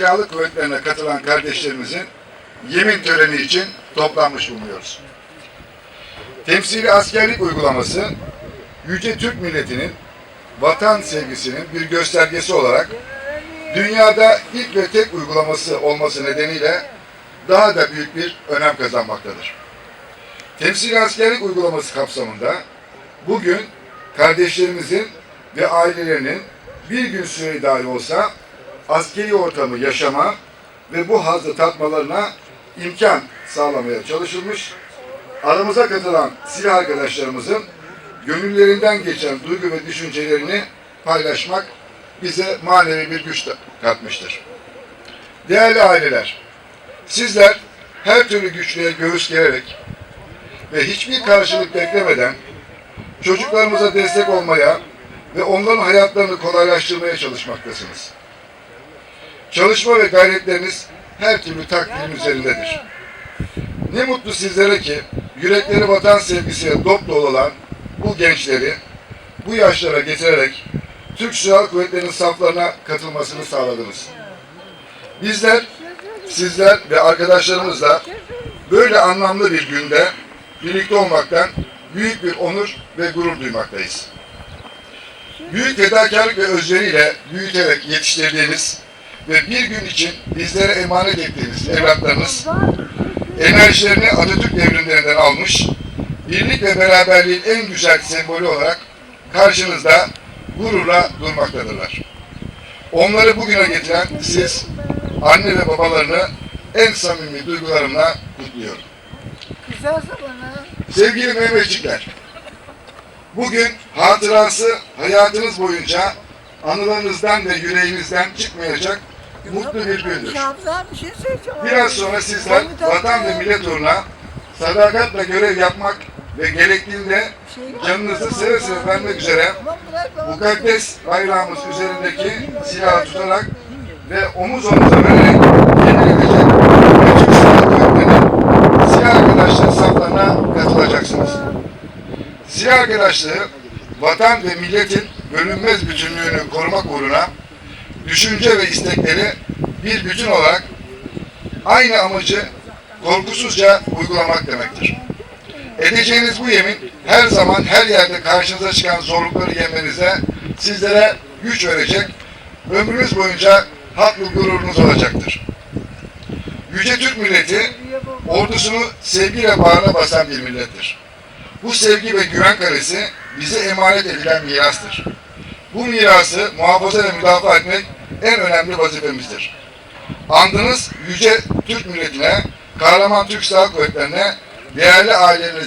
Silahlı kuvvetlerine katılan kardeşlerimizin yemin töreni için toplanmış bulunuyoruz. Temsili askerlik uygulaması, Yüce Türk milletinin vatan sevgisinin bir göstergesi olarak dünyada ilk ve tek uygulaması olması nedeniyle daha da büyük bir önem kazanmaktadır. Temsili askerlik uygulaması kapsamında bugün kardeşlerimizin ve ailelerinin bir gün süre dahi olsa askeri ortamı yaşama ve bu hazzı tatmalarına imkan sağlamaya çalışılmış. Aramıza katılan silah arkadaşlarımızın gönüllerinden geçen duygu ve düşüncelerini paylaşmak bize manevi bir güç katmıştır. Değerli aileler, sizler her türlü güçlüğe göğüs gererek ve hiçbir karşılık beklemeden çocuklarımıza destek olmaya ve onların hayatlarını kolaylaştırmaya çalışmaktasınız. Çalışma ve gayretleriniz her türlü takdirin üzerindedir. Ne mutlu sizlere ki yürekleri vatan sevgisiyle dop dolu olan bu gençleri bu yaşlara getirerek Türk Silahlı Kuvvetleri'nin saflarına katılmasını sağladınız. Bizler, sizler ve arkadaşlarımızla böyle anlamlı bir günde birlikte olmaktan büyük bir onur ve gurur duymaktayız. Büyük fedakarlık ve özveriyle büyüterek yetiştirdiğiniz ve bir gün için bizlere emanet ettiğiniz evlatlarınız enerjilerini Atatürk devrimlerinden almış, birlik ve beraberliğin en güzel sembolü olarak karşınızda gururla durmaktadırlar. Onları bugüne getiren siz, anne ve babalarını en samimi duygularımla kutluyorum. Güzel zamanı. Sevgili Mehmetçikler, bugün hatırası hayatınız boyunca anılarınızdan ve yüreğinizden çıkmayacak mutlu bir gündür. Şey. Biraz sonra sizler vatan ve millet uğruna sadakatle görev yapmak ve gerektiğinde canınızı seve seve vermek üzere mukaddes bayrağımız üzerindeki silahı tutarak ve omuz omuza vererek yenilecek ve Türk Silahlı Kuvvetleri'nin silah arkadaşları saflarına katılacaksınız. Silah arkadaşlığı vatan ve milletin bölünmez bütünlüğünü korumak uğruna düşünce ve istekleri bir bütün olarak aynı amacı korkusuzca uygulamak demektir. Edeceğiniz bu yemin her zaman her yerde karşınıza çıkan zorlukları yenmenize sizlere güç verecek, ömrünüz boyunca haklı gururunuz olacaktır. Yüce Türk milleti ordusunu sevgiyle bağrına basan bir millettir. Bu sevgi ve güven karesi bize emanet edilen mirastır. Bu mirası muhafaza ve müdafaa etmek en önemli vazifemizdir. Andınız yüce Türk milletine, kahraman Türk Silahlı Kuvvetlerine, değerli ailelerinize